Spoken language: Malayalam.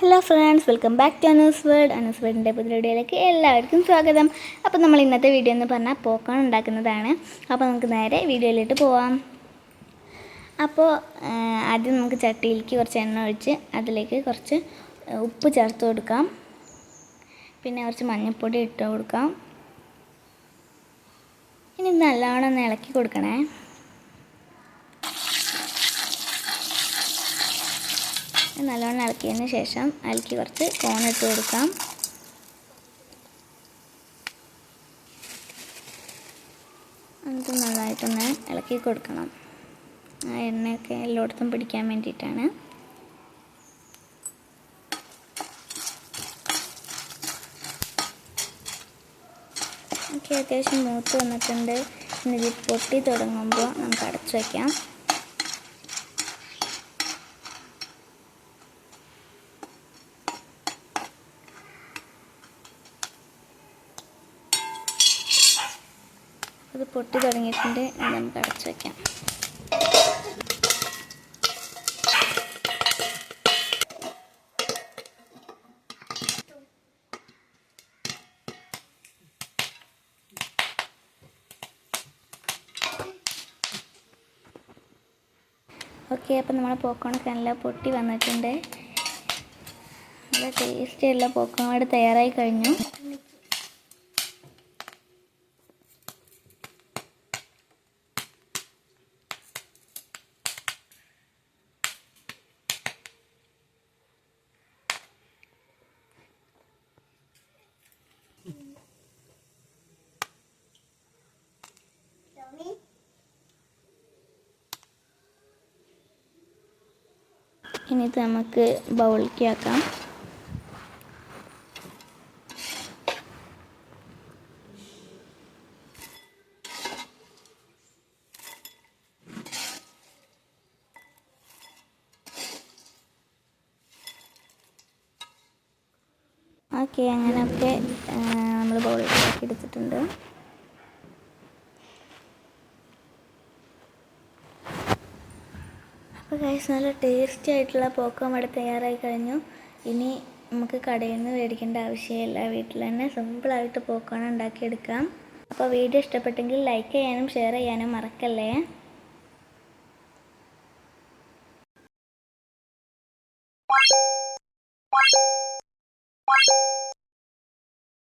Hello friends welcome back to Anu's world Anu's വേൾഡിന്റെ പുതിയ വീഡിയോയിലേക്ക് എല്ലാവർക്കും സ്വാഗതം. അപ്പോൾ നമ്മൾ ഇന്നത്തെ വീഡിയോ എന്ന് പറഞ്ഞാൽ പോക്കോൺ ഉണ്ടാക്കുന്നതാണ്. അപ്പോൾ നമുക്ക് നേരെ വീഡിയോയിലോട്ട് പോവാം. അപ്പോൾ ആദ്യം നമുക്ക് ചട്ടിയിലേക്ക് കുറച്ച് എണ്ണ ഒഴിച്ച് അതിലേക്ക് കുറച്ച് ഉപ്പ് ചേർത്ത് കൊടുക്കാം. പിന്നെ കുറച്ച് മഞ്ഞൾപ്പൊടി ഇട്ട് കൊടുക്കാം. ഇനി നല്ലവണ്ണം ഒന്ന് ഇളക്കി കൊടുക്കണേ. നല്ലോണം ഇളക്കിയതിന് ശേഷം അതിലേക്ക് കുറച്ച് കോൺ ഇട്ട് കൊടുക്കാം. എന്നിട്ട് നന്നായിട്ടൊന്ന് ഇളക്കി കൊടുക്കണം. ആ എണ്ണയൊക്കെ എല്ലായിടത്തും പിടിക്കാൻ വേണ്ടിയിട്ടാണ്. ഓക്കെ അത്യാവശ്യം മൂത്ത് വന്നിട്ടുണ്ട്. ഇനി പൊട്ടി തുടങ്ങുമ്പോൾ നമുക്ക് അടച്ചു വയ്ക്കാം അത് പൊട്ടി തുടങ്ങിയിട്ടുണ്ട്. നമുക്ക് അടച്ചു വയ്ക്കാം ഓക്കെ അപ്പം നമ്മുടെ പോക്കോണൊക്കെ നല്ല പൊട്ടി വന്നിട്ടുണ്ട്. നല്ല ടേസ്റ്റിയുള്ള പോക്കോൺ ഇവിടെ തയ്യാറായി കഴിഞ്ഞു. ഇനി ഇത് നമുക്ക് ബൗളിലേക്ക് ആക്കാം. ഓക്കെ അങ്ങനെയൊക്കെ നമ്മൾ ബൗളിലേക്ക് എടുത്തിട്ടുണ്ട്. അപ്പോൾ കൈസ് നല്ല ടേസ്റ്റി ആയിട്ടുള്ള പോക്കോമട തയ്യാറായി കഴിഞ്ഞു. ഇനി നമുക്ക് കടയിൽ നിന്ന് മേടിക്കേണ്ട ആവശ്യമില്ല വീട്ടിൽ തന്നെ സിമ്പിളായിട്ട് പോക്കോണ ഉണ്ടാക്കിയെടുക്കാം. അപ്പോൾ വീഡിയോ ഇഷ്ടപ്പെട്ടെങ്കിൽ ലൈക്ക് ചെയ്യാനും ഷെയർ ചെയ്യാനും മറക്കല്ലേ?